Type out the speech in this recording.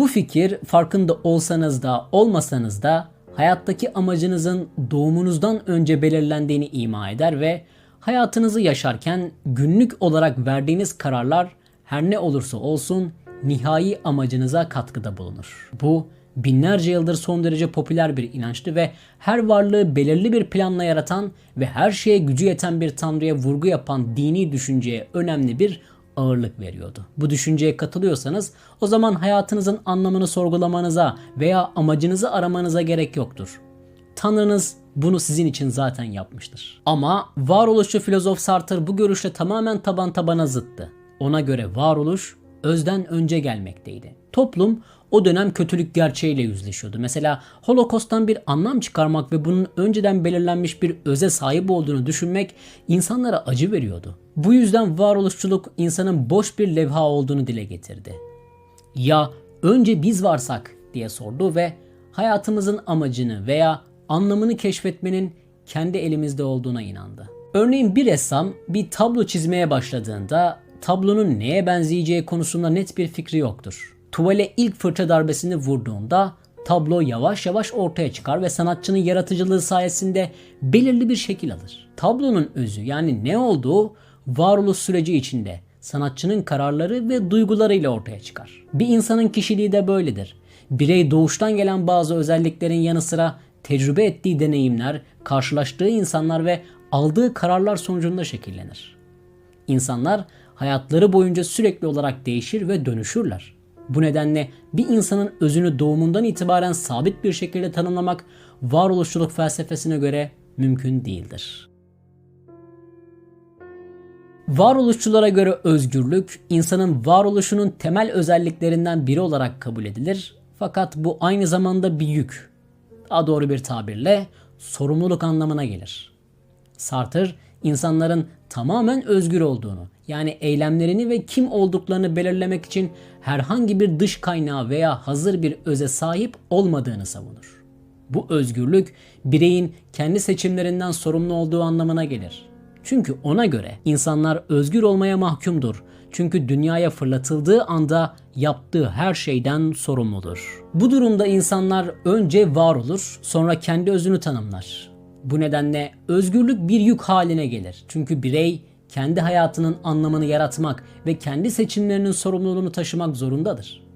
Bu fikir farkında olsanız da olmasanız da hayattaki amacınızın doğumunuzdan önce belirlendiğini ima eder ve hayatınızı yaşarken günlük olarak verdiğiniz kararlar her ne olursa olsun nihai amacınıza katkıda bulunur. Bu binlerce yıldır son derece popüler bir inançtı ve her varlığı belirli bir planla yaratan ve her şeye gücü yeten bir tanrıya vurgu yapan dini düşünceye önemli bir ağırlık veriyordu. Bu düşünceye katılıyorsanız o zaman hayatınızın anlamını sorgulamanıza veya amacınızı aramanıza gerek yoktur. Tanrınız bunu sizin için zaten yapmıştır. Ama varoluşçu filozof Sartre bu görüşle tamamen taban tabana zıttı. Ona göre varoluş özden önce gelmekteydi. Toplum o dönem kötülük gerçeğiyle yüzleşiyordu. Mesela Holokost'tan bir anlam çıkarmak ve bunun önceden belirlenmiş bir öze sahip olduğunu düşünmek insanlara acı veriyordu. Bu yüzden varoluşçuluk insanın boş bir levha olduğunu dile getirdi. Ya önce biz varsak diye sordu ve hayatımızın amacını veya anlamını keşfetmenin kendi elimizde olduğuna inandı. Örneğin bir ressam bir tablo çizmeye başladığında tablonun neye benzeyeceği konusunda net bir fikri yoktur. Tuvale ilk fırça darbesini vurduğunda tablo yavaş yavaş ortaya çıkar ve sanatçının yaratıcılığı sayesinde belirli bir şekil alır. Tablonun özü yani ne olduğu varoluş süreci içinde sanatçının kararları ve duygularıyla ortaya çıkar. Bir insanın kişiliği de böyledir. Birey doğuştan gelen bazı özelliklerin yanı sıra tecrübe ettiği deneyimler, karşılaştığı insanlar ve aldığı kararlar sonucunda şekillenir. İnsanlar hayatları boyunca sürekli olarak değişir ve dönüşürler. Bu nedenle bir insanın özünü doğumundan itibaren sabit bir şekilde tanımlamak varoluşçuluk felsefesine göre mümkün değildir. Varoluşçulara göre özgürlük insanın varoluşunun temel özelliklerinden biri olarak kabul edilir. Fakat bu aynı zamanda bir yük. Daha doğru bir tabirle sorumluluk anlamına gelir. Sartre insanların tamamen özgür olduğunu, yani eylemlerini ve kim olduklarını belirlemek için herhangi bir dış kaynağı veya hazır bir öze sahip olmadığını savunur. Bu özgürlük bireyin kendi seçimlerinden sorumlu olduğu anlamına gelir. Çünkü ona göre insanlar özgür olmaya mahkumdur. Çünkü dünyaya fırlatıldığı anda yaptığı her şeyden sorumludur. Bu durumda insanlar önce var olur, sonra kendi özünü tanımlar. Bu nedenle özgürlük bir yük haline gelir. Çünkü birey kendi hayatının anlamını yaratmak ve kendi seçimlerinin sorumluluğunu taşımak zorundadır.